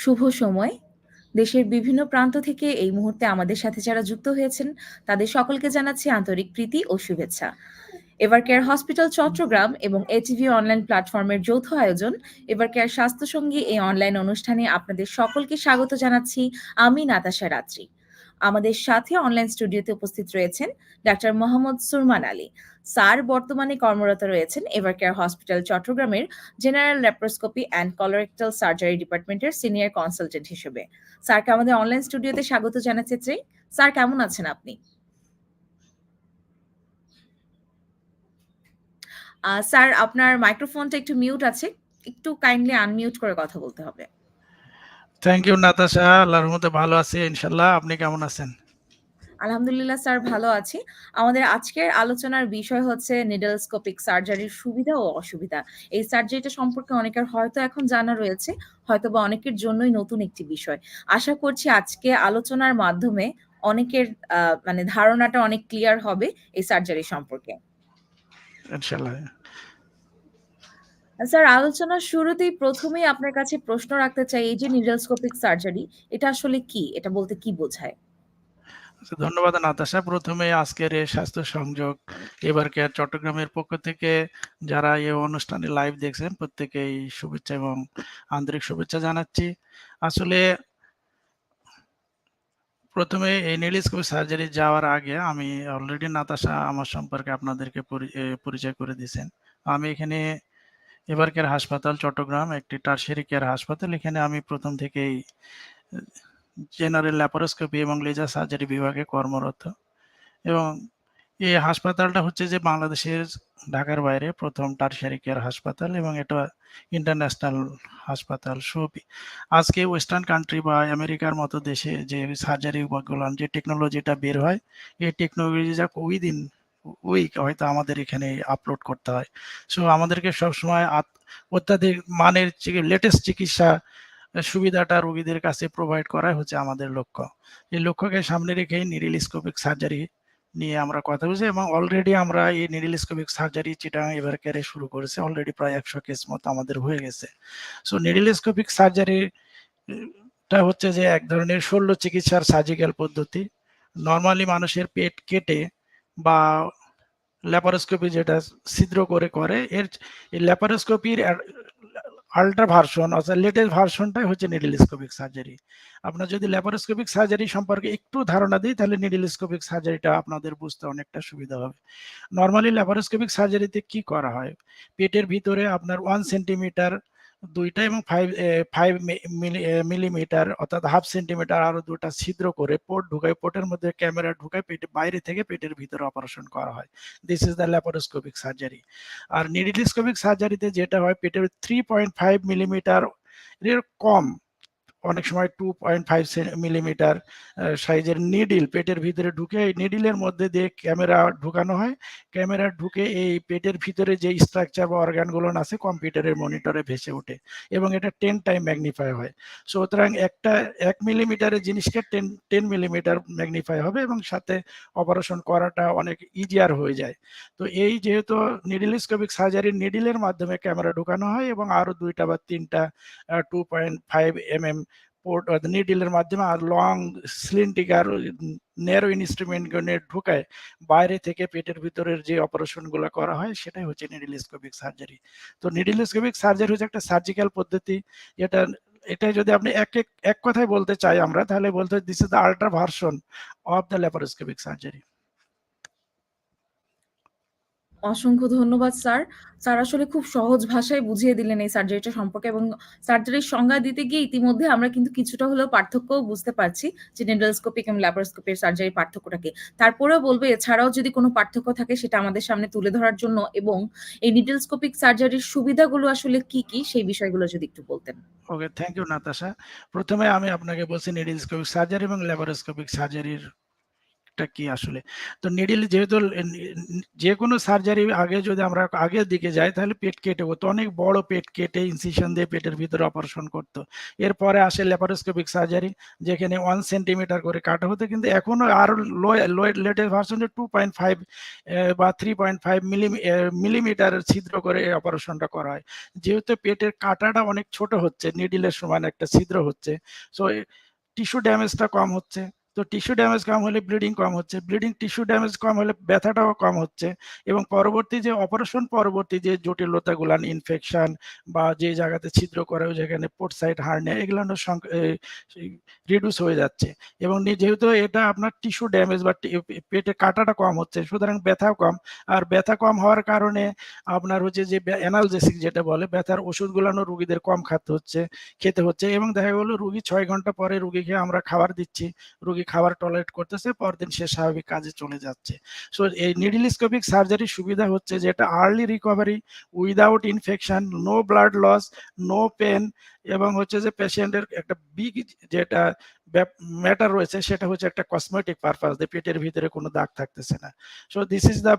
শুভ সময়। দেশের বিভিন্ন প্রান্ত থেকে এই মুহূর্তে আমাদের সাথে যারা যুক্ত হয়েছেন, তাদের সকলকে জানাচ্ছি আন্তরিক প্রীতি ও শুভেচ্ছা। এবার কেয়ার হসপিটাল চট্টগ্রাম এবং এটিভি অনলাইন প্ল্যাটফর্মের যৌথ আয়োজন এভারকেয়ার স্বাস্থ্যসঙ্গী এই অনলাইন অনুষ্ঠানে আপনাদের সকলকে স্বাগত জানাচ্ছি আমি নাতাশা রাত্রি। আমাদের সাথে অনলাইন স্টুডিওতে উপস্থিত রয়েছেন ডাক্তার মোহাম্মদ সুরমান আলী। স্যার বর্তমানে কর্মরত রয়েছেন এভারকেয়ার হসপিটাল চট্টগ্রামের general laparoscopy and colorectal surgery ডিপার্টমেন্টের সিনিয়র কনসালটেন্ট হিসেবে। স্যারকে আমাদের অনলাইন স্টুডিওতে স্বাগত জানাতে চাই। স্যার, কেমন আছেন আপনি? স্যার, আপনার মাইক্রোফোনটা একটু মিউট আছে। একটু কাইন্ডলি আনমিউট করে কথা বলতে হবে। Thank you Natasha. আল্লাহর রহমতে ভালো আছি ইনশাল্লাহ আপনি কেমন আছেন? আলহামদুলিল্লাহ স্যার ভালো আছি। আমাদের আজকের আলোচনার বিষয় হচ্ছে নিডলস্কোপিক সার্জারির সুবিধা ও অসুবিধা। এই সার্জারিটা সম্পর্কে অনেকের হয়তো এখন জানা রয়েছে, হয়তোবা অনেকের জন্যই নতুন একটি বিষয়। আশা করছি আজকে আলোচনার মাধ্যমে অনেকের মানে ধারণাটা অনেক ক্লিয়ার হবে এই সার্জারি সম্পর্কে। ইনশাআল্লাহ। স্যার, আলোচনার শুরুতেই প্রথমেই আপনার কাছে প্রশ্ন রাখতে চাই, এই যে নিডলস্কোপিক সার্জারি এটা আসলে কি? এটা বলতে কি বোঝায়? আচ্ছা ধন্যবাদ নাতাশা। প্রথমে আজকের এই স্বাস্থ্য সংযোগ এভারকেয়ার চট্টগ্রামের পক্ষ থেকে যারা এই অনুষ্ঠানে লাইভ দেখছেন, প্রত্যেকেই শুভেচ্ছা এবং আন্তরিক শুভেচ্ছা জানাচ্ছি। আসলে ১ম এ এই নিডলস্কোপি সার্জারি যাওয়ার আগে আমি অলরেডি নাতাশা আমার সম্পর্কে আপনাদেরকে পরিচয় করে দিয়েছেন। আমি এখানে এভারকেয়ার হাসপাতাল চট্টগ্রাম একটি টারশিয়ারি কেয়ার হাসপাতাল। এখানে আমি প্রথম থেকেই জেনারেল ল্যাপারোস্কোপি এবং লেজার সার্জারি বিভাগে কর্মরত। এবং এই হাসপাতালটা হচ্ছে যে বাংলাদেশের ঢাকার বাইরে ১ম টারশিয়ারি কেয়ার হাসপাতাল এবং এটা ইন্টারন্যাশনাল হাসপাতাল। সো আজকে ওয়েস্টার্ন কান্ট্রি বা আমেরিকার মতো দেশে যে সার্জারি উপকরণ যে টেকনোলজিটা বের হয়, এই টেকনোলজিটা উইদিন উইক হয়তো আমাদের এখানে আপলোড করতে হয়। সো আমাদেরকে সবসময় অত্যাধিক মানের লেটেস্ট চিকিৎসা সুবিধাটা রোগীদের কাছে প্রোভাইড করাই হচ্ছে আমাদের লক্ষ্য। এই লক্ষ্যকে সামনে রেখেই নিরিলিস্কোপিক সার্জারি নিয়ে আমরা কথা বলছি এবং অলরেডি আমরা এই নিডলস্কোপিক সার্জারি চিটাগাং এভারকেয়ারে শুরু করেছি। অলরেডি প্রায় ১০০ কেস মতো আমাদের হয়ে গেছে। সো নিডলস্কোপিক সার্জারি টা হচ্ছে যে এক ধরনের শল্য চিকিৎসার সার্জিক্যাল পদ্ধতি। নর্মালি মানুষের পেট কেটে বা ল্যাপারোস্কোপি যেটা ছিদ্র করে করে, এর ল্যাপারোস্কোপির আল্ট্রা ভার্সন অর্থাৎ লেটেস্ট ভার্সনটাই হচ্ছে নিডিলস্কোপিক সার্জারি। আপনার যদি ল্যাপারোস্কোপিক সার্জারি সম্পর্কে একটু ধারণা দিই, তাহলে নিডিলস্কোপিক সার্জারিটা আপনাদের বুঝতে অনেকটা সুবিধা হবে। নর্মালি ল্যাপারোস্কোপিক সার্জারিতে কি করা হয়? পেটের ভিতরে আপনার ওয়ান সেন্টিমিটার ২ টা এবং ফাইভ ফাইভ মিলিমিটার অর্থাৎ হাফ সেন্টিমিটার আরও দুটা ছিদ্র করে পোর্ট ঢুকায়, পোর্টের মধ্যে ক্যামেরা ঢুকায় পেটের বাইরে থেকে পেটের ভিতরে অপারেশন করা হয়। This is the laparoscopic surgery. R needlescopic সার্জারিতে যেটা হয় পেটের 3.5 মিলিমিটার এর কম অনেক সময় 2.5 সে মিলিমিটার সাইজের নিডিল পেটের ভিতরে ঢুকে এই নিডিলের মধ্যে দিয়ে ক্যামেরা ঢুকানো হয়। ক্যামেরা ঢুকে এই পেটের ভিতরে যে স্ট্রাকচার বা অর্গানগুলো আছে কম্পিউটারের মনিটরে ভেসে ওঠে এবং এটা টেন টাইম ম্যাগনিফাই হয়। সুতরাং একটা এক মিলিমিটারের জিনিসকে টেন টেন মিলিমিটার ম্যাগনিফাই হবে এবং সাথে অপারেশন করাটা অনেক ইজিয়ার হয়ে যায়। তো এই যেহেতু নিডলস্কোপিক সার্জারি নিডিলের মাধ্যমে ক্যামেরা ঢুকানো হয় এবং আরও ২ টা বা ৩ টা আ 2.5 এমএম পোর্ট অর্থাৎ নিডলের মাধ্যমে আর লং স্লিন্ডিগার নেরো ইনস্ট্রুমেন্টগুলো ঢুকায়, বাইরে থেকে পেটের ভিতরের যে অপারেশনগুলো করা হয়, সেটাই হচ্ছে নিডিলিস্কোপিক সার্জারি। তো নিডিলিস্কোপিক সার্জারি হচ্ছে একটা সার্জিক্যাল পদ্ধতি, যেটা এটা যদি আপনি এক এক এক কথায় বলতে চাই আমরা, তাহলে বলতে this is the ultra version of the laparoscopic surgery. অসংখ্য ধন্যবাদ স্যার। স্যার আসলে খুব সহজ ভাষায় বুঝিয়ে দিলেন এই সার্জারিটা সম্পর্কে এবং সার্জারির সংজ্ঞা দিতে গিয়ে ইতিমধ্যে আমরা কিন্তু কিছুটা হলেও পার্থক্যও বুঝতে পারছি যে নিডলস্কোপিক এবং ল্যাপারোস্কোপির সার্জারির পার্থক্যটাকে তারপরেও বলব এছাড়াও যদি কোনো পার্থক্য থাকে সেটা আমাদের সামনে তুলে ধরার জন্য এবং এই নিডলস্কোপিক সার্জারির সুবিধাগুলো আসলে কি, কি সেই বিষয়গুলো যদি একটু বলতেন। Okay thank you Natasha. ১ম এ আমি আপনাকে বলছি নিডলস্কোপিক সার্জারি এবং ল্যাপারোস্কোপিক সার্জারির লজিকটা কি আসলে? তো নিডিল যেহেতু যে কোনো সার্জারি আগে যদি আমরা আগের দিকে যাই তাহলে পেট কেটে হতো। অনেক বড় পেট কেটে ইনসিশন দিয়ে পেটের ভিতরে অপারেশন করতো এরপরে আসে ল্যাপারোস্কোপিক সার্জারি যেখানে ওয়ান সেন্টিমিটার করে কাটা হতো কিন্তু এখনও আরও low latest version two point five বা 3.5 মিলিমি এ মিলিমিটার ছিদ্র করে এই অপারেশনটা করা হয়। যেহেতু পেটের কাটাটা অনেক ছোট হচ্ছে, নিডলের সমান একটা ছিদ্র হচ্ছে। সো টিস্যু ড্যামেজটা কম হচ্ছে। তো টিস্যু ড্যামেজ কম হলে ব্লিডিং কম হচ্ছে। ব্লিডিং টিস্যু ড্যামেজ কম হলে ব্যথাটাও কম হচ্ছে এবং পরবর্তী যে অপারেশন পরবর্তী যে জটিলতাগুলান ইনফেকশন বা যে জায়গাতে ছিদ্র করা যেখানে পোর্ট সাইড হার্নিয়া এগুলানো সংক এ রিডিউস হয়ে যাচ্ছে এবং যেহেতু এটা আপনার টিস্যু ড্যামেজ বা পেটে কাটাটা কম হচ্ছে, সুতরাং ব্যথাও কম। আর ব্যথা কম হওয়ার কারণে আপনার হচ্ছে যে অ্যানালজেসিক যেটা বলে, ব্যথার ওষুধগুলানো রোগীদের কম খাতে হচ্ছে, খেতে হচ্ছে এবং দেখা গেল রুগী ছয় ঘণ্টা পরে রুগীকে আমরা খাবার দিচ্ছি। রোগী খাবার টলারেট করতেছে, পরদিন সে স্বাভাবিক কাজে চলে যাচ্ছে। সো এই নিডিলিস্কোপিক সার্জারির সুবিধা হচ্ছে যে এটা early recovery without infection, no blood loss, no pain এবং হচ্ছে যে পেশেন্টের একটা বিগ যেটা ম্যাটার রয়েছে সেটা হচ্ছে একটা কসমেটিক পারপাস পেটের ভিতরে কোনো দাগ থাকতেছে না। So this is the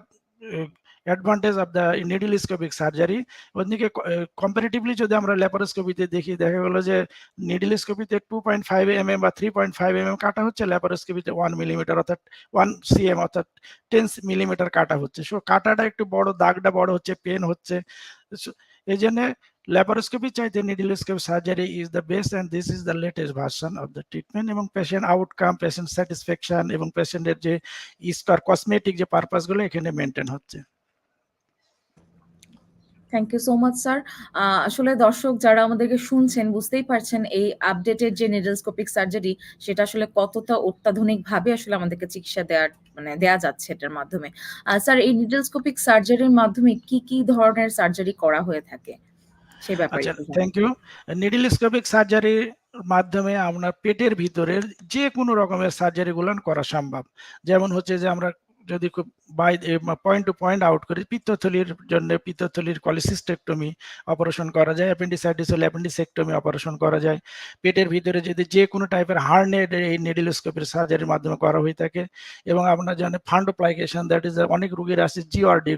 advantage of the needlescopic surgery. অন্যদিকে ক এ কম্পারেটিভলি যদি আমরা ল্যাপারোস্কোপিতে দেখি দেখা গেল যে নিডলস্কোপিতে 2.5 এমএম বা 3.5 এমএম কাটা হচ্ছে, ল্যাপারোস্কোপিতে 1 মিলিমিটার অর্থাৎ 1 সিএম অর্থাৎ 10 মিলিমিটার কাটা হচ্ছে। সো কাটাটা একটু বড়, দাগটা বড় হচ্ছে, পেইন হচ্ছে। সো এজন্যে ল্যাপারোস্কোপি চাইতে needlescopy surgery is the best and this is the latest version of the treatment এবং পেশেন্ট আউটকাম, পেশেন্ট স্যাটিসফ্যাকশন এবং পেশেন্টের যে ইস্টার কসমেটিক যে পারপাসগুলো এখানে মেইনটেইন হচ্ছে। Thank you so much sir. আসলে দর্শক যারা আমাদেরকে শুনছেন বুঝতেই পারছেন এই আপডেটেড যে নিডলস্কোপিক সার্জারি সেটা আসলে কতটা অত্যাধুনিকভাবে আসলে আমাদেরকে চিকিৎসা দেওয়ার মানে দেয়া যাচ্ছে এটার মাধ্যমে। স্যার এই নিডলস্কোপিক সার্জারির মাধ্যমে কি, কি ধরনের সার্জারি করা হয়ে থাকে? সে ব্যাপারে আচ্ছা থ্যাংক ইউ। নিডলস্কোপিক সার্জারির মাধ্যমে আপনার পেটের ভিতরের যেকোনো রকমের সার্জারি গুলান করা সম্ভব। যেমন হচ্ছে যে আমরা যদি by point to point out করি, পিত্তথলির জন্য পিত্তথলির কলিসিস্টেক্টমি অপারেশন করা যায়। অ্যাপেন্ডিসাইটিস হলে অ্যাপেন্ডিসেক্টমি অপারেশন করা যায়। পেটের ভিতরে যদি যে কোনো টাইপের হার্নিয়া এই নিডলস্কোপির সার্জারির মাধ্যমে করা হয়ে থাকে এবং আপনার জানেন ফান্ডোপ্লাইকেশন দ্যাট ইজ অনেক রোগীর আছে জিওআরডি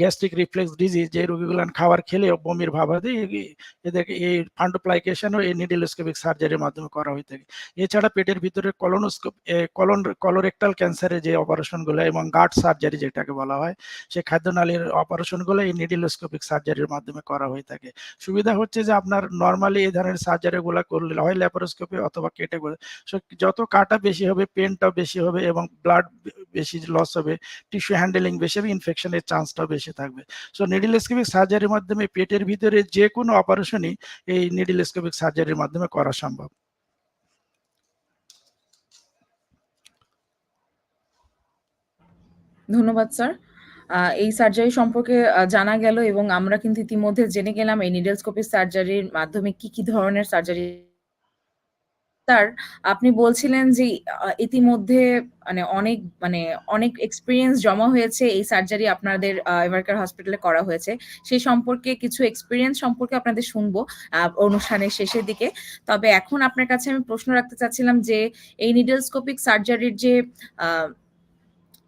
গ্যাস্ট্রিক রিফ্লেক্স ডিজিজ যে রোগীগুলান খাবার খেলেও বমির ভাব হয় এদেরকে, এই ফান্ডোপ্লাইকেশনও এই নিডলস্কোপিক সার্জারির মাধ্যমে করা হয়ে থাকে। এছাড়া পেটের ভিতরে কলোনোস্কোপ কলন কলোরেক্টাল ক্যান্সারের যে অপারেশনগুলো এবং গার্ড সার্জারি যেটাকে বলা হয় সেই খাদ্যনালীর অপারেশনগুলো এই নিডলস্কোপিক সার্জারির মাধ্যমে করা হয়ে থাকে। সুবিধা হচ্ছে যে আপনার নর্মালি এই ধরনের সার্জারিগুলা করলে হয় ল্যাপারোস্কোপি অথবা কেটে যত কাটা বেশি হবে, পেইনটাও বেশি হবে এবং ব্লাড বেশি লস হবে, টিস্যু হ্যান্ডেলিং বেশি হবে, ইনফেকশনের চান্সটাও বেশি থাকবে। সো নিডলস্কোপিক সার্জারির মাধ্যমে পেটের ভিতরে যে কোনো অপারেশনই এই নিডলস্কোপিক সার্জারির মাধ্যমে করা সম্ভব। ধন্যবাদ স্যার। এই সার্জারি সম্পর্কে জানা গেল এবং আমরা কিন্তু ইতিমধ্যে জেনে গেলাম এই নিডলস্কোপি সার্জারির মাধ্যমে কি, কি ধরনের সার্জারি স্যার আপনি বলছিলেন যে ইতিমধ্যে মানে অনেক মানে অনেক এক্সপিরিয়েন্স জমা হয়েছে এই সার্জারি আপনাদের এভারকার হসপিটালে করা হয়েছে। সেই সম্পর্কে কিছু এক্সপিরিয়েন্স সম্পর্কে আপনাদের শুনব অনুষ্ঠানের শেষের দিকে। তবে এখন আপনার কাছে আমি প্রশ্ন রাখতে চাচ্ছিলাম যে এই নিডলস্কোপিক সার্জারির যে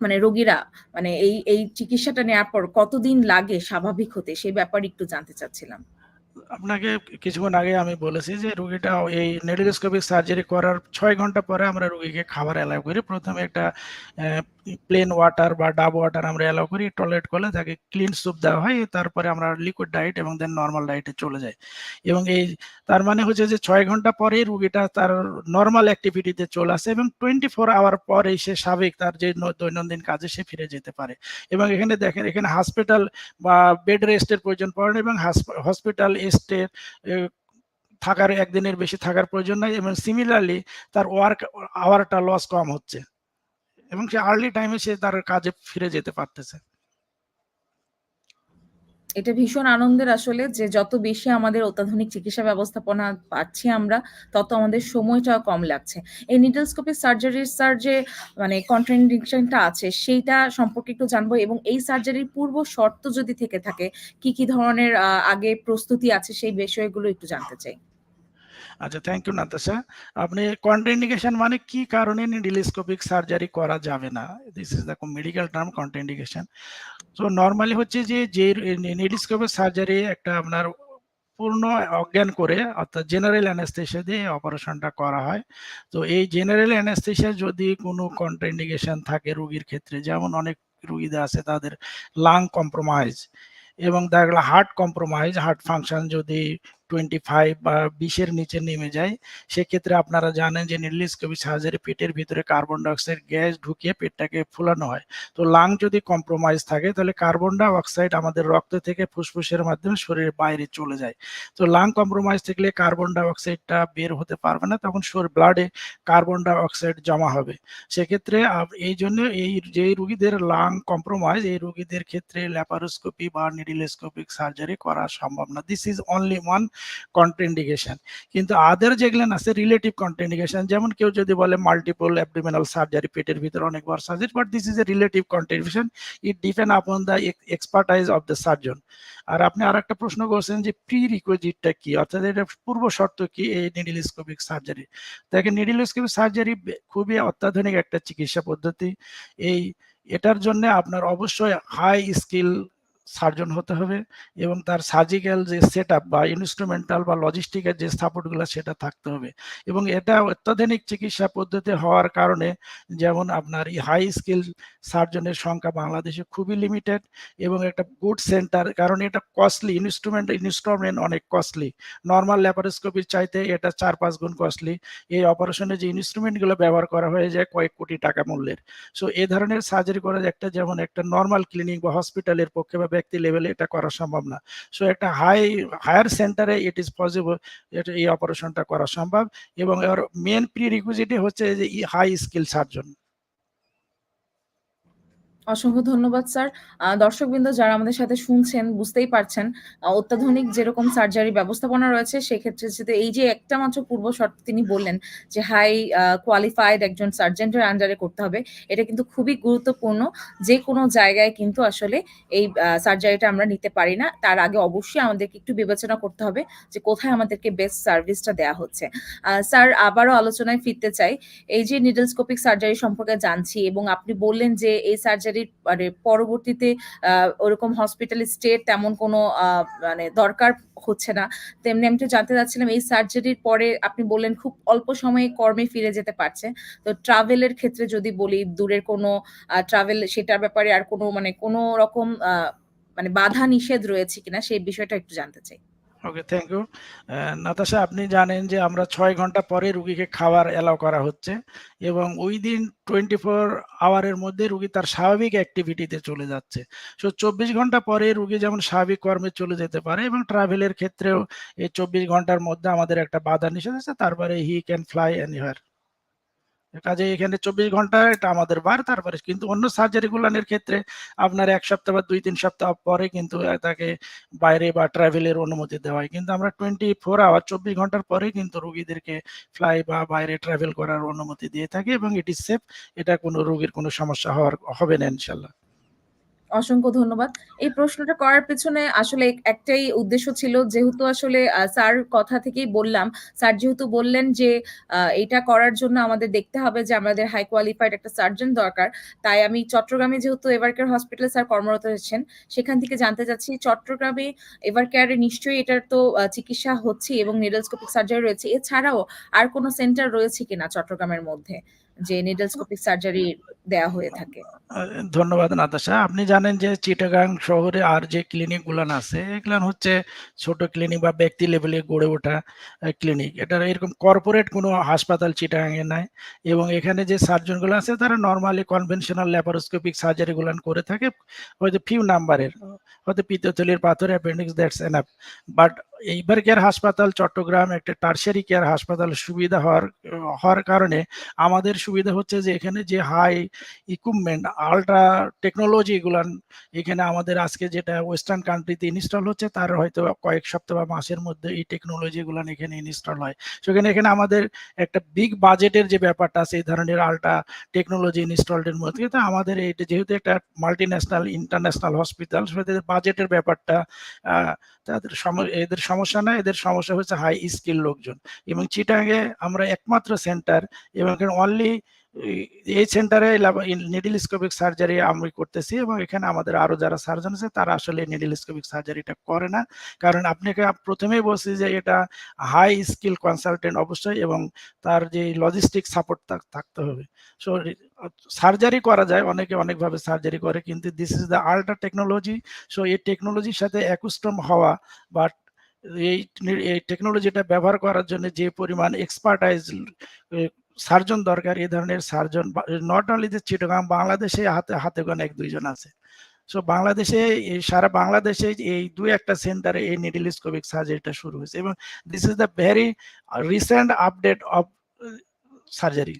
মানে রোগীরা মানে এই, এই চিকিৎসাটা নেওয়ার পর কতদিন লাগে স্বাভাবিক হতে? সেই ব্যাপারে একটু জানতে চাচ্ছিলাম। আপনাকে কিছুক্ষণ আগে আমি বলেছি যে রুগীটা এই নিডলস্কোপিক সার্জারি করার ছয় ঘণ্টা পরে আমরা রুগীকে খাবার অ্যালাউ করি। প্রথমে একটা প্লেন ওয়াটার বা ডাব ওয়াটার আমরা অ্যালাউ করি। টয়লেট করলে তাকে ক্লিন স্যুপ দেওয়া হয়। তারপরে আমরা লিকুইড ডায়েট এবং দেন নর্মাল ডায়েটে চলে যাই। এবং এই, তার মানে হচ্ছে যে ছয় ঘণ্টা পরেই রুগীটা তার নর্মাল অ্যাক্টিভিটিতে চলে আসে এবং 24 আওয়ার পরেই সে স্বাভাবিক তার যে দৈনন্দিন কাজে সে ফিরে যেতে পারে। এবং এখানে দেখেন, এখানে হসপিটাল বা বেড রেস্টের প্রয়োজন পড়ে এবং হাসপ হসপিটাল স্টে থাকার, একদিনের বেশি থাকার প্রয়োজন নাই এবং সিমিলারলি তার ওয়ার্ক আওয়ারটা লস কম হচ্ছে। এবং সে আর্লি টাইমে সে তার কাজে ফিরে যেতে পারতেছে। এটা ভীষণ আনন্দের আসলে যে যত বেশি আমাদের অত্যাধুনিক চিকিৎসা ব্যবস্থাপনা পাচ্ছি আমরা, তত আমাদের সময়টাও কম লাগছে। এই নিডলস্কোপি সার্জারির স্যার যে মানে কন্ট্রাইন্ডিকশনটা আছে সেইটা সম্পর্কে একটু জানব এবং এই সার্জারির পূর্ব শর্ত যদি থেকে থাকে কি, কি ধরনের আগে প্রস্তুতি আছে সেই বিষয়গুলো একটু জানতে চাই। আচ্ছা থ্যাংক ইউ নাতাশা আপনি কন্ট্রাইন্ডিকেশন মানে কি কারণে ডিলিস্কোপিক সার্জারি করা যাবে না? This is the medical term contraindication so normally হচ্ছে যে যে নিডিস্কোপিক সার্জারি একটা আপনার পূর্ণ অজ্ঞান করে, অর্থাৎ জেনারেল অ্যানাস্থেশিয়া দিয়ে অপারেশনটা করা হয়। তো এই জেনারেল অ্যানাস্থেশিয়া যদি কোনো কন্ট্রাইন্ডিকেশন থাকে রোগীর ক্ষেত্রে, যেমন অনেক রুগীদের আছে, তাদের লাং কম্প্রোমাইজ এবং দেখা গেল হার্ট কম্প্রোমাইজ হার্ট ফাংশন যদি টোয়েন্টি ফাইভ বা বিশের নিচে নেমে যায়। সেক্ষেত্রে আপনারা জানেন যে নির্লিস্কোপি সার্জারি পেটের ভিতরে কার্বন ডাইঅক্সাইড গ্যাস ঢুকিয়ে পেটটাকে ফুলানো হয়। তো লাং যদি কম্প্রোমাইজ থাকে, তাহলে কার্বন ডাই অক্সাইড আমাদের রক্ত থেকে ফুসফুসের মাধ্যমে শরীরের বাইরে চলে যায়। তো লাং কম্প্রোমাইজ থাকলে কার্বন ডাই অক্সাইডটা বের হতে পারবে না, তখন শরীর ব্লাডে কার্বন ডাই অক্সাইড জমা হবে। সেক্ষেত্রে এই জন্য এই যে রুগীদের লাং কম্প্রোমাইজ এই রুগীদের ক্ষেত্রে ল্যাপারোস্কোপি বা নিডিলোস্কোপিক সার্জারি করা সম্ভব না। This is only one contraindication কিন্তু আদার যেগুলো আছে রিলেটিভ কন্ট্রাইন্ডিকেশন যেমন কেউ যদি বলে মাল্টিপল অ্যাবডোমিনাল সার্জারি পেটের ভিতরে অনেকবার surgery but this is a relative contraindication it depend upon the expertise of the surgeon আর আপনি আর একটা প্রশ্ন করছেন যে প্রি রিকোয়েজিটটা কি? অর্থাৎ এটা পূর্ব শর্ত কি এই নিডিলোস্কোপিক সার্জারি দেখেন নিডিলোস্কোপিক সার্জারি খুবই অত্যাধুনিক একটা চিকিৎসা পদ্ধতি। এই, এটার জন্য আপনার অবশ্যই হাই স্কিল সার্জন হতে হবে এবং তার সার্জিক্যাল যে সেট বা ইনস্ট্রুমেন্টাল বা লজিস্টিকের যে সাপোর্টগুলো সেটা থাকতে হবে। এবং এটা অত্যাধুনিক চিকিৎসা পদ্ধতি হওয়ার কারণে যেমন আপনার এই হাই স্কিল সার্জনের সংখ্যা বাংলাদেশে খুবই লিমিটেড এবং একটা গুড সেন্টার কারণ এটা কস্টলি ইনস্ট্রুমেন্ট ইনস্ট্রুমেন্ট অনেক কস্টলি নর্মাল ল্যাপারোস্কোপির চাইতে এটা চার পাঁচ গুণ কস্টলি এই অপারেশনে যে ইনস্ট্রুমেন্টগুলো ব্যবহার করা হয়ে যায় কয়েক কোটি টাকা মূল্যের। সো এ ধরনের সার্জারি করা একটা যেমন একটা নর্মাল ক্লিনিক বা হসপিটালের পক্ষে বা ব্যক্তি লেভেলে এটা করা সম্ভব না। সো একটা হাই হায়ার সেন্টারে ইট ইজ পসিবল এই অপারেশনটা করা সম্ভব এবং এর মেন প্রি রিকুইজিটি হচ্ছে যে হাই স্কিল সার্জন অসংখ্য ধন্যবাদ, স্যার। দর্শকবৃন্দ যারা আমাদের সাথে শুনছেন, বুঝতেই পারছেন অত্যাধুনিক যেরকম সার্জারি ব্যবস্থাপনা রয়েছে, সেক্ষেত্রে যদি এই যে একটা মাত্র পূর্ব শর্ত তিনি বললেন যে হাই কোয়ালিফাইড একজন সার্জেন্টের আন্ডারে করতে হবে, এটা কিন্তু খুবই গুরুত্বপূর্ণ। যে কোনো জায়গায় কিন্তু আসলে এই সার্জারিটা আমরা নিতে পারি না। তার আগে অবশ্যই আমাদেরকে একটু বিবেচনা করতে হবে যে কোথায় আমাদেরকে বেস্ট সার্ভিসটা দেওয়া হচ্ছে। স্যার, আবারও আলোচনায় ফিরতে চাই। এই যে নিডলস্কোপিক সার্জারি সম্পর্কে জানছি এবং আপনি বললেন যে এই সার্জারির মানে পরবর্তীতে ওরকম হসপিটাল স্টে তেমন কোনো মানে দরকার হচ্ছে না। তেমনি আমি একটু জানতে চাচ্ছিলাম, এই সার্জারির পরে আপনি বললেন খুব অল্প সময়ে কর্মে ফিরে যেতে পারছে। তো ট্রাভেলের ক্ষেত্রে যদি বলি, দূরের কোনো ট্রাভেল সেটার ব্যাপারে আর কোনো মানে কোনো রকম মানে বাধা নিষেধ রয়েছে কিনা, সেই বিষয়টা একটু জানতে চাই। ওকে থ্যাংক ইউ নাতাশা আপনি জানেন যে আমরা ছয় ঘণ্টা পরে রুগীকে খাবার অ্যালাউ করা হচ্ছে এবং ওই দিন টোয়েন্টি ফোর আওয়ারের মধ্যে রুগী তার স্বাভাবিক অ্যাক্টিভিটিতে চলে যাচ্ছে। সো চব্বিশ ঘণ্টা পরে রুগী যেমন স্বাভাবিক কর্মে চলে যেতে পারে এবং ট্রাভেলের ক্ষেত্রেও এই চব্বিশ ঘণ্টার মধ্যে আমাদের একটা বাধা নিষেধ আছে, তারপরে হি ক্যান ফ্লাই এনিহার কাজে এখানে চব্বিশ ঘণ্টা, এটা আমাদের বার, তারপরে কিন্তু অন্য সার্জারি গুলানের ক্ষেত্রে আপনার এক সপ্তাহ বা দুই, তিন সপ্তাহ পরে কিন্তু তাকে বাইরে বা ট্রাভেলের অনুমতি দেওয়া হয়। কিন্তু আমরা টোয়েন্টি ফোর আওয়ার চব্বিশ ঘণ্টার পরে কিন্তু রুগীদেরকে ফ্লাই বা বাইরে ট্রাভেল করার অনুমতি দিয়ে থাকি এবং এটি সেফ এটা কোনো রুগীর কোনো সমস্যা হওয়ার, হবে না ইনশাল্লাহ। অসংখ্য ধন্যবাদ। এই প্রশ্নটা করার পেছনে আসলে একটাই উদ্দেশ্য ছিল, যেহেতু আসলে স্যার কথা থেকেই বললাম, স্যার যেহেতু বললেন যে এটা করার জন্য আমাদের দেখতে হবে যে আমাদের হাই কোয়ালিফাইড একটা সার্জন দরকার, তাই আমি চট্টগ্রামে যেহেতু এভারকেয়ার হসপিটালে স্যার কর্মরত হয়েছেন সেখান থেকে জানতে চাচ্ছি চট্টগ্রামে এভারকেয়ারে নিশ্চয়ই এটার তো চিকিৎসা হচ্ছে এবং নিডলস্কোপিক সার্জারি রয়েছে। এছাড়াও আর কোনো সেন্টার রয়েছে কিনা চট্টগ্রামের মধ্যে? যে নিডলস্কোপিক সার্জারি দেয়া হয়ে থাকে। ধন্যবাদ, নাতাশা। আপনি জানেন যে চিটাগাং শহরে আর যে ক্লিনিক গুলান আছে, এগুলান হচ্ছে ছোট ক্লিনিক বা ব্যক্তি লেভেলে গড়ে ওঠা ক্লিনিক। এটা এরকম কর্পোরেট কোনো হাসপাতাল চিটাগাং এ নাই এবং এখানে যে সার্জনগুলো আছে, তারা নর্মালি কনভেনশনাল ল্যাপারোস্কোপিক সার্জারি গুলান করে থাকে। হয়তো ফিউ নাম্বারের হয়তো পিত্তথলির পাথর appendix that's enough but Evercare হাসপাতাল, চট্টগ্রাম একটা টার্সারি কেয়ার হাসপাতাল সুবিধা হওয়ার হওয়ার কারণে আমাদের সুবিধা হচ্ছে যে এখানে যে হাই ইকুইপমেন্ট আলট্রা টেকনোলজি গুলান এখানে আমাদের আজকে যেটা ওয়েস্টার্ন কান্ট্রিতে ইনস্টল হচ্ছে, তার হয়তো কয়েক সপ্তাহ বা মাসের মধ্যে এই টেকনোলজি গুলান এখানে ইনস্টল হয়। সেখানে এখানে আমাদের একটা বিগ বাজেটের যে ব্যাপারটা আছে, এই ধরনের আলট্রা টেকনোলজি ইনস্টলের মধ্যে, কিন্তু আমাদের এটা যেহেতু একটা মাল্টি ন্যাশনাল ইন্টারন্যাশনাল হসপিটাল সেটাদের বাজেটের ব্যাপারটা তাদের এদের সমস্যা না এদের সমস্যা হচ্ছে হাই স্কিল লোকজন। এবং চিটাঙ্গে আমরা একমাত্র সেন্টার এবং এখানে অনলি এই সেন্টারে নিডিল স্কোপিক সার্জারি আমি করতেছি এবং এখানে আমাদের আরও যারা সার্জন আছে, তারা আসলে নিডিল স্কোপিক সার্জারিটা করে না। কারণ আপনাকে প্রথমেই বলছি যে এটা হাই স্কিল কনসালটেন্ট অবশ্যই এবং তার যে লজিস্টিক সাপোর্ট থাকতে হবে। সো সার্জারি করা যায়, অনেকে অনেকভাবে সার্জারি করে, কিন্তু this is the ultra technology so এই টেকনোলজির সাথে অ্যাকুস্টম হওয়া বা এই এই টেকনোলজিটা ব্যবহার করার জন্য যে পরিমাণ এক্সপার্টাইজ সার্জন দরকার এই ধরনের সার্জন নট অনলি যে চিটগাং বাংলাদেশে হাতে হাতে গোনা এক দুইজন আছে। সো বাংলাদেশে সারা বাংলাদেশে এই দুই একটা সেন্টারে এই নিডিলিস্কোপিক সার্জারিটা শুরু হয়েছে এবং this is the very recent update of surgery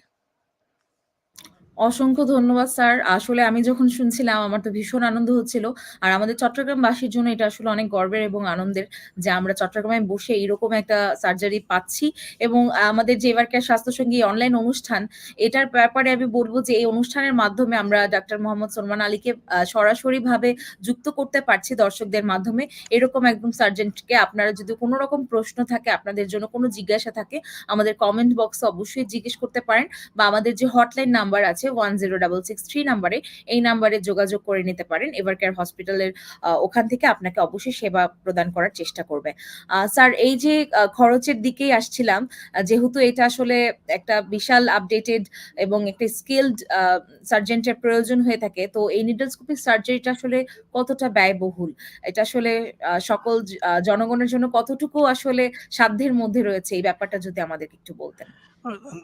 অসংখ্য ধন্যবাদ স্যার। আসলে আমি যখন শুনছিলাম আমার তো ভীষণ আনন্দ হচ্ছিল। আর আমাদের চট্টগ্রামবাসীর জন্য এটা আসলে অনেক গর্বের এবং আনন্দের যে আমরা চট্টগ্রামে বসে এরকম একটা সার্জারি পাচ্ছি এবং আমাদের যে এবারকার স্বাস্থ্যসঙ্গী অনলাইন অনুষ্ঠান এটার ব্যাপারে আমি বলব যে এই অনুষ্ঠানের মাধ্যমে আমরা ডাক্তার মোহাম্মদ সলমান আলীকে সরাসরিভাবে যুক্ত করতে পারছি দর্শকদের মাধ্যমে। এরকম একদম সার্জেন্টকে আপনারা যদি কোনো রকম প্রশ্ন থাকে, আপনাদের জন্য কোনো জিজ্ঞাসা থাকে আমাদের কমেন্ট বক্সে অবশ্যই জিজ্ঞেস করতে পারেন বা আমাদের যে হটলাইন নাম্বার আছে 10663 নাম্বারে এই নাম্বারে যোগাযোগ করে নিতে পারেন। এভারকেয়ার হসপিটালের ওখান থেকে আপনাকে অবশ্যই সেবা প্রদান করার চেষ্টা করবে। স্যার এই যে খরচের দিকেই আসছিলাম, যেহেতু এটা আসলে একটা বিশাল আপডেটেড এবং একটা স্কিলড সার্জেন্টের প্রয়োজন হয়ে থাকে। তো এই নিডলস্কোপিক সার্জারিটা আসলে কতটা ব্যয়বহুল? এটা আসলে সকল জনগণের জন্য কতটুকু আসলে সাধ্যের মধ্যে রয়েছে এই ব্যাপারটা যদি আমাদেরকে একটু বলতেন।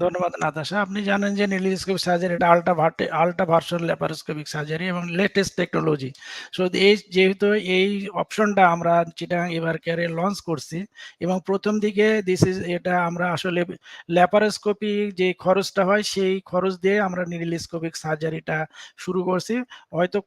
ধন্যবাদ নাতাশা। আপনি জানেন যে নিডিলস্কোপিক সার্জারি এটা আল্ট্রা ভার্টে, আল্ট্রা ভার্সন ল্যাপারোস্কোপিক সার্জারি এবং লেটেস্ট টেকনোলজি। সো এই যেহেতু এই অপশনটা আমরা চিটাগাং এভারকেয়ারে লঞ্চ করছি এবং প্রথম দিকে দিস ইজ এটা আমরা আসলে ল্যাপারোস্কোপি যে খরচটা হয় সেই খরচ দিয়ে আমরা নিডিলস্কোপিক সার্জারিটা শুরু করছি। হয়তো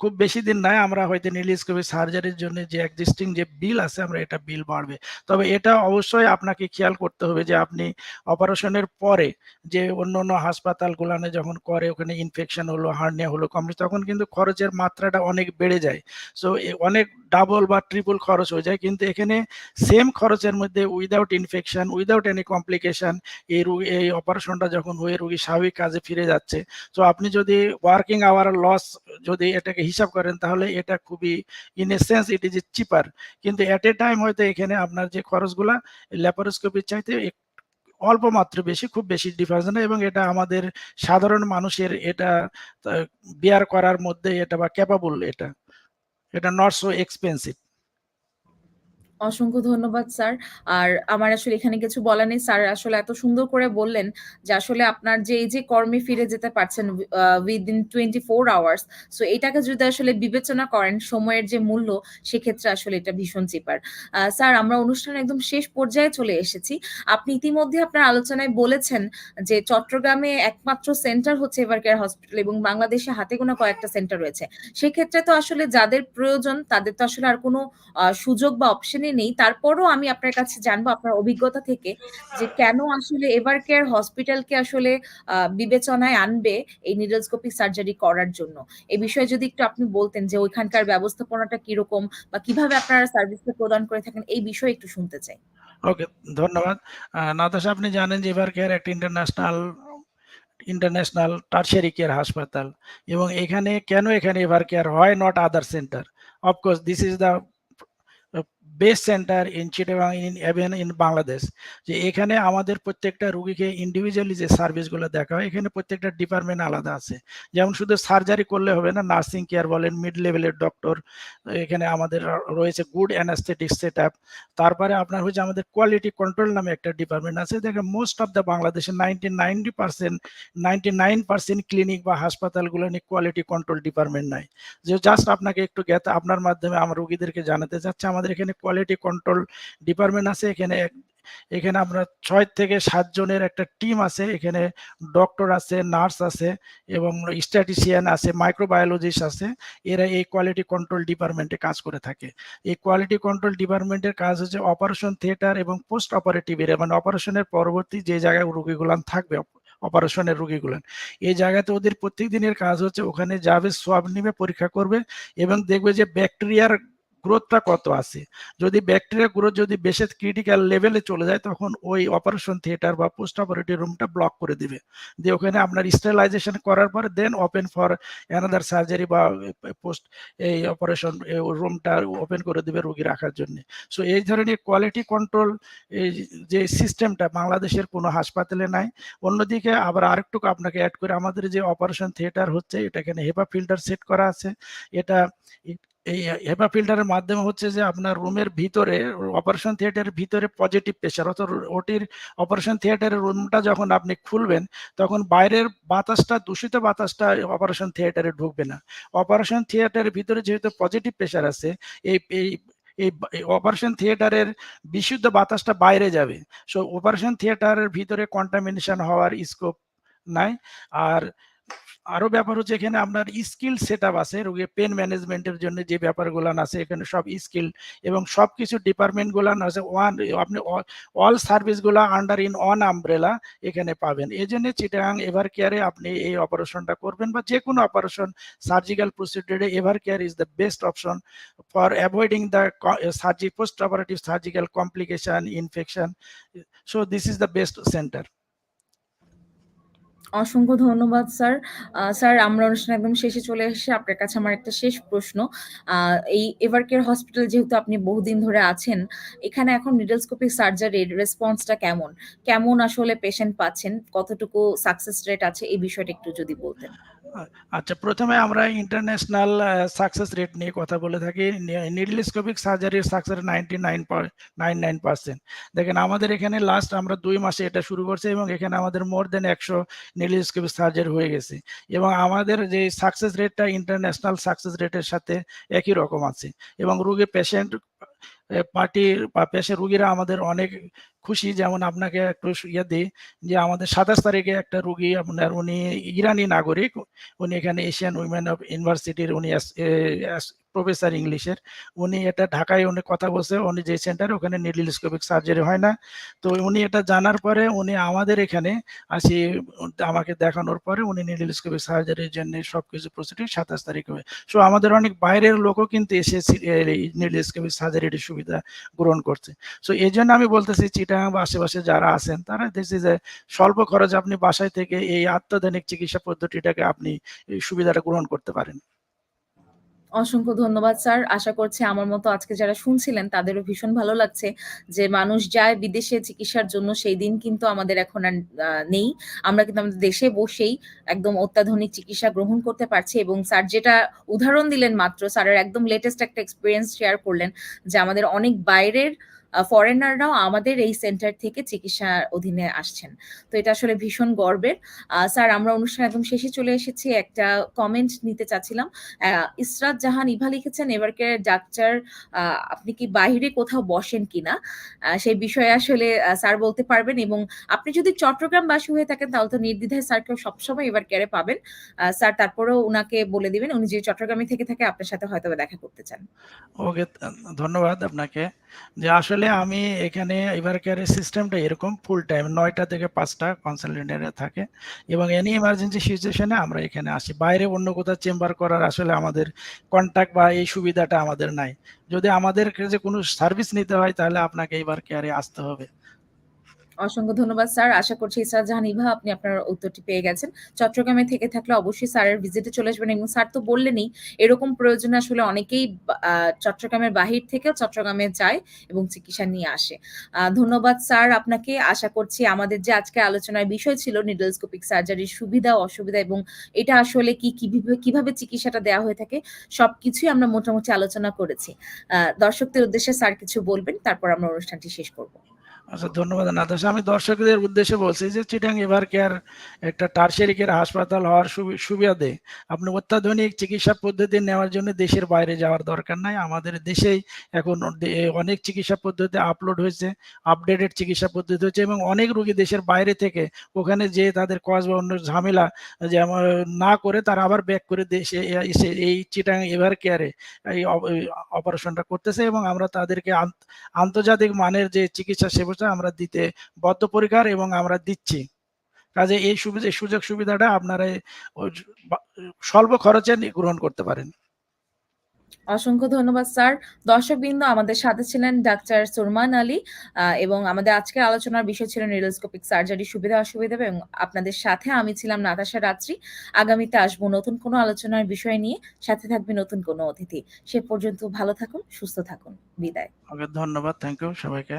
খুব বেশি দিন নাই আমরা হয়তো নিডিলস্কোপিক সার্জারির জন্য যে এক্সিস্টিং যে বিল আছে আমরা এটা বিল বাড়বে। তবে এটা অবশ্যই আপনাকে খেয়াল করতে হবে যে আপনি অপারেশনের পরে যে অন্যান্য হাসপাতালগুলানে যখন করে ওখানে ইনফেকশন হলো, হার্নিয়া হলো, কমপ্লিট তখন কিন্তু খরচের মাত্রাটা অনেক বেড়ে যায়। সো অনেক ডাবল বা ট্রিপল খরচ হয়ে যায়। কিন্তু এখানে সেম খরচের মধ্যে without infection, without any complication এই রুগী এই অপারেশনটা যখন হয়ে রুগী স্বাভাবিক কাজে ফিরে যাচ্ছে। তো আপনি যদি ওয়ার্কিং আওয়ার লস যদি এটাকে হিসাব করেন তাহলে এটা খুবই in a sense it is cheaper. কিন্তু অ্যাট এ টাইম হয়তো এখানে আপনার যে খরচগুলা ল্যাপারোস্কোপির চাইতে অল্প মাত্র বেশি, খুব বেশি ডিফারেন্স না এবং এটা আমাদের সাধারণ মানুষের এটা বিয়ার করার মধ্যে এটা বা ক্যাপাবল এটা। এটা নট সো এক্সপেনসিভ। অসংখ্য ধন্যবাদ, স্যার। আর আমার আসলে এখানে কিছু বলার নেই। স্যার আসলে এত সুন্দর করে বললেন যে আসলে আপনার যে এই যে কর্মে ফিরে যেতে পারছেন উইদিন 24 আওয়ার্স। সো এটাকে যদি আসলে বিবেচনা করেন, সময়ের যে মূল্য, সেক্ষেত্রে আসলে এটা ভীষণ চিপার। স্যার, আমরা অনুষ্ঠানের একদম শেষ পর্যায়ে চলে এসেছি। আপনি ইতিমধ্যে আপনার আলোচনায় বলেছেন যে চট্টগ্রামে একমাত্র সেন্টার হচ্ছে এভারকেয়ার হসপিটাল এবং বাংলাদেশে হাতে গোনা কয়েকটা সেন্টার রয়েছে। সেক্ষেত্রে তো আসলে যাদের প্রয়োজন, তাদের তো আসলে আর কোনো সুযোগ বা অপশনই নেই। তারপরও আমি আপনার কাছে জানব আপনার অভিজ্ঞতা থেকে যে কেন আসলে এভারকেয়ার হসপিটালকে আসলে বিবেচনায় আনবে এই নিডলস্কোপিক সার্জারি করার জন্য। এ বিষয়ে যদি একটু আপনি বলতেন যে ওইখানকার ব্যবস্থাপনাটা কীরকম বা কীভাবে আপনারা সার্ভিসটা প্রদান করে থাকেন এই বিষয়ে একটু শুনতে চাই। ওকে ধন্যবাদ। নাতাশা আপনি জানেন যে এভারকেয়ার একটা ইন্টারন্যাশনাল ইন্টারন্যাশনাল টারশিয়ারি কেয়ার হাসপাতাল এবং এখানে কেন এখানে এভারকেয়ার হয় not other centre? Of course this is the best centre in Chittagong in even in Bangladesh. যে এখানে আমাদের প্রত্যেকটা রুগীকে ইন্ডিভিজুয়ালি যে সার্ভিসগুলো দেখা হয় এখানে প্রত্যেকটা ডিপার্টমেন্ট আলাদা আছে। যেমন শুধু সার্জারি করলে হবে না, নার্সিং কেয়ার বলেন, মিড লেভেলের ডক্টর এখানে আমাদের রয়েছে গুড অ্যানাস্থেটিক সেট আপ তারপরে আপনার হচ্ছে আমাদের কোয়ালিটি কন্ট্রোল নামে একটা ডিপার্টমেন্ট আছে। দেখেন মোস্ট অফ দ্যা বাংলাদেশের 90-90% 99% ক্লিনিক বা হাসপাতালগুলো নিয়ে কোয়ালিটি কন্ট্রোল ডিপার্টমেন্ট নাই। যে জাস্ট আপনাকে একটু জ্ঞাত আপনার মাধ্যমে আমার রুগীদেরকে জানাতে চাচ্ছি আমাদের এখানে কোয়ালিটি কন্ট্রোল ডিপার্টমেন্ট আছে। এখানে এখানে আমরা ছয় থেকে ৭ জনের একটা টিম আছে। এখানে ডক্টর আছে, নার্স আছে এবং স্ট্যাটিস্টিয়ান আছে, মাইক্রোবায়োলজিস্ট আছে। এরা এই কোয়ালিটি কন্ট্রোল ডিপার্টমেন্টে কাজ করে থাকে। এই কোয়ালিটি কন্ট্রোল ডিপার্টমেন্টের কাজ হচ্ছে অপারেশন থিয়েটার এবং পোস্ট অপারেটিভ এরিয়া মানে অপারেশনের পরবর্তী যে জায়গায় রোগীগুলান থাকবে অপারেশনের রোগীগুলান। এই জায়গাতে ওদের প্রত্যেক দিনের কাজ হচ্ছে ওখানে যাবে, সোয়াব নিবে, পরীক্ষা করবে এবং দেখবে যে ব্যাকটেরিয়ার গ্রোথটা কত আছে? যদি ব্যাকটেরিয়া গ্রোথ যদি বেশি ক্রিটিক্যাল লেভেলে চলে যায়, তখন ওই অপারেশন থিয়েটার বা পোস্ট অপারেটিভ রুমটা ব্লক করে দিবে। দিয়ে ওখানে আপনার স্টেলাইজেশন করার পর then open for another surgery বা পোস্ট এই অপারেশন রুমটা ওপেন করে দিবে রোগী রাখার জন্য। সো এই ধরনের কোয়ালিটি কন্ট্রোল এই যে সিস্টেমটা বাংলাদেশের কোনো হাসপাতালে নাই। অন্যদিকে আবার আরেকটু আপনাকে অ্যাড করে, আমাদের যে অপারেশন থিয়েটার হচ্ছে এটা এখানে হেপা ফিল্টার সেট করা আছে। এটা এই হেপা ফিল্টারের মাধ্যমে হচ্ছে যে আপনার রুমের ভিতরে অপারেশন থিয়েটারের ভিতরে পজিটিভ প্রেশার অর্থাৎ ওটির অপারেশন থিয়েটারের রুমটা যখন আপনি খুলবেন, তখন বাইরের বাতাসটা, দূষিত বাতাসটা অপারেশন থিয়েটারে ঢুকবে না। অপারেশন থিয়েটারের ভিতরে যেহেতু পজিটিভ প্রেশার আছে, এই এই এই অপারেশন থিয়েটারের বিশুদ্ধ বাতাসটা বাইরে যাবে। সো অপারেশন থিয়েটারের ভিতরে কন্টামিনেশন হওয়ার স্কোপ নাই। আর আরও ব্যাপার হচ্ছে এখানে আপনার স্কিল সেট আপ আছে, রোগীর পেন ম্যানেজমেন্টের জন্য যে ব্যাপারগুলো আছে, এখানে সব স্কিল এবং সব কিছু ডিপার্টমেন্টগুলো আছে ওয়ান আপনি অল সার্ভিসগুলা আন্ডার ইন অন আমব্রেলা এখানে পাবেন। এই জন্য চিটাং এভার কেয়ারে আপনি এই অপারেশনটা করবেন বা যে কোনো operation surgical প্রসিডিউরে Evercare is the best option for avoiding the সার্জি post operative surgical complication infection so this is the best centre অসংখ্য ধন্যবাদ, স্যার। স্যার, আমরা অনুষ্ঠান একদম শেষে চলে এসে আপনার কাছে আমার একটা শেষ প্রশ্ন। এই এভারকেয়ার হসপিটাল যেহেতু আপনি বহুদিন ধরে আছেন, এখানে এখন নিডলস্কোপিক সার্জারির রেসপন্সটা কেমন? কেমন আসলে পেশেন্ট পাচ্ছেন? কতটুকু সাকসেস রেট আছে? এই বিষয়টা একটু যদি বলতেন। আচ্ছা প্রথমে আমরা ইন্টারন্যাশনাল সাকসেস রেট নিয়ে কথা বলে থাকি। নিডলিস্কোপিক সার্জারির success ninety nine nine nine percent দেখেন, আমাদের এখানে লাস্ট আমরা দুই মাসে এটা শুরু করছি এবং এখানে আমাদের মোর দেন একশো নিডলিস্কোপিক সার্জারি হয়ে গেছে। এবং আমাদের যে সাকসেস রেটটা ইন্টারন্যাশনাল সাকসেস রেটের সাথে একই রকম আছে। এবং রোগী পেশেন্ট পার্টির বা পেশে রুগীরা আমাদের অনেক খুশি যেমন আপনাকে একটু ইয়ে দিই যে আমাদের সাতাশ তারিখে একটা রুগী আপনার উনি ইরানি নাগরিক, উনি এখানে এশিয়ান উইমেন অফ ইউনিভার্সিটির উনি প্রফেসর ইংলিশের উনি এটা ঢাকায় উনি কথা বলছে, উনি যে সেন্টার ওখানে নিডলিস্কোপিক সার্জারি হয় না। তো উনি এটা জানার পরে উনি আমাদের এখানে আসি, আমাকে দেখানোর পরে উনি নিডলিস্কোপিক সার্জারির জন্য সব কিছু প্রসিডিউর সাতাশ তারিখ সো আমাদের অনেক বাইরের লোকও কিন্তু এসে নিডলিস্কোপিক সার্জারির সুবিধা গ্রহণ করছে। সো এই জন্য আমি বলতেছি চিটাং বা আশেপাশে যারা আছেন, তারা দেখছি যে স্বল্প খরচে আপনি বাসায় থেকে এই আত্মদানিক চিকিৎসা পদ্ধতিটাকে আপনি সুবিধাটা গ্রহণ করতে পারেন। অসংখ্য ধন্যবাদ স্যার। আশা করছি আমার মতো আজকে যারা শুনছিলেন, তাদেরও ভীষণ ভালো লাগছে যে মানুষ যায় বিদেশে চিকিৎসার জন্য, সেই দিন কিন্তু আমাদের এখন আর নেই। আমরা কিন্তু আমাদের দেশে বসেই একদম অত্যাধুনিক চিকিৎসা গ্রহণ করতে পারছি এবং স্যার যেটা উদাহরণ দিলেন মাত্র, স্যারের একদম লেটেস্ট একটা এক্সপিরিয়েন্স শেয়ার করলেন যে আমাদের অনেক বাইরের ফরেনাররাও আমাদের এই সেন্টার থেকে চিকিৎসার অধীনে আসছেন। তো এটা আসলে ভীষণ গর্বের। স্যার, আমরা অনুষ্ঠান একদম শেষে চলে এসেছি। একটা কমেন্ট নিতে চাচ্ছিলাম। ইসরাত জাহান ইভা লিখেছেন, এবার এবারকে ডাক্তার আপনি কি বাইরে কোথাও বসেন কিনা সেই বিষয়ে আসলে স্যার বলতে পারবেন এবং আপনি যদি চট্টগ্রামবাসী হয়ে থাকেন, তাহলে তো নির্দ্বিধায় স্যারকেও সবসময় এবার কেয়ারে পাবেন। স্যার, তারপরেও উনাকে বলে দিবেন, উনি যে চট্টগ্রামে থেকে থাকে, আপনার সাথে হয়তো দেখা করতে চান। ওকে, ধন্যবাদ আপনাকে। যে আসলে আমি এখানে এবার কেয়ারের সিস্টেমটা এরকম ফুল টাইম নয়টা থেকে পাঁচটা কনসালটেন্টরা থাকে এবং এনি ইমার্জেন্সি সিচুয়েশনে আমরা এখানে আসি। বাইরে অন্য কোথাও চেম্বার করার আসলে আমাদের কন্ট্যাক্ট বা এই সুবিধাটা আমাদের নাই। যদি আমাদের কাছে কোনো সার্ভিস নিতে হয় তাহলে আপনাকে এবার কেয়ারে আসতে হবে। অসংখ্য ধন্যবাদ, স্যার। আশা করছি, স্যার জাহান ইভা আপনি আপনার উত্তরটি পেয়ে গেছেন। চট্টগ্রামে থেকে থাকলে অবশ্যই স্যারের ভিজিটে চলে আসবেন এবং স্যার তো বললেনই, এরকম প্রয়োজনে আসলে অনেকেই চট্টগ্রামের বাহির থেকেও চট্টগ্রামে যায় এবং চিকিৎসা নিয়ে আসে। ধন্যবাদ, স্যার। আপনাকে আশা করছি আমাদের যে আজকে আলোচনার বিষয় ছিল নিডলস্কোপিক সার্জারির সুবিধা, অসুবিধা এবং এটা আসলে কি কীভাবে চিকিৎসাটা দেওয়া হয়ে থাকে, সবকিছুই আমরা মোটামুটি আলোচনা করেছি। দর্শকদের উদ্দেশ্যে স্যার কিছু বলবেন, তারপর আমরা অনুষ্ঠানটি শেষ করব। আচ্ছা ধন্যবাদ নাতাশা আমি দর্শকদের উদ্দেশ্যে বলছি যে চিটাং এভার কেয়ার একটা টার্সেরিকের হাসপাতাল হওয়ার সুবি- সুবিধাতে আপনি অত্যাধুনিক চিকিৎসা পদ্ধতি নেওয়ার জন্য দেশের বাইরে যাওয়ার দরকার নাই। আমাদের দেশেই এখন অনেক চিকিৎসা পদ্ধতি আপলোড হয়েছে আপডেটেড চিকিৎসা পদ্ধতি হচ্ছে এবং অনেক রুগী দেশের বাইরে থেকে ওখানে যে তাদের কজ বা অন্য ঝামেলা যেমন না করে তারা আবার ব্যাক করে দেশে এসে এই চিটাং এভার কেয়ারে এই অপারেশনটা করতেছে এবং আমরা তাদেরকে আন্ত- আন্তর্জাতিক মানের যে চিকিৎসা সেবাটা আমরা দিতে বদ্ধপরিকার এবং আমরা দিচ্ছি কাজে এই সুবিধা সুযোগ সুবিধাটা আপনারা স্বল্প খরচে গ্রহণ করতে পারেন অসংখ্য ধন্যবাদ স্যার। দর্শকবৃন্দ আমাদের সাথে ছিলেন ডাক্তার সুরমান আলী এবং আমাদের আজকের আলোচনার বিষয় ছিল নিউরোস্কোপিক সার্জারির সুবিধা-অসুবিধা এবং আপনাদের সাথে আমি ছিলাম নাতাশা রাত্রি। আগামীতে আসব নতুন কোনো আলোচনার বিষয় নিয়ে। সাথে থাকবে নতুন কোনো অতিথি। সে পর্যন্ত ভালো থাকুন, সুস্থ থাকুন। বিদায়। ধন্যবাদ। থ্যাংক ইউ সবাইকে।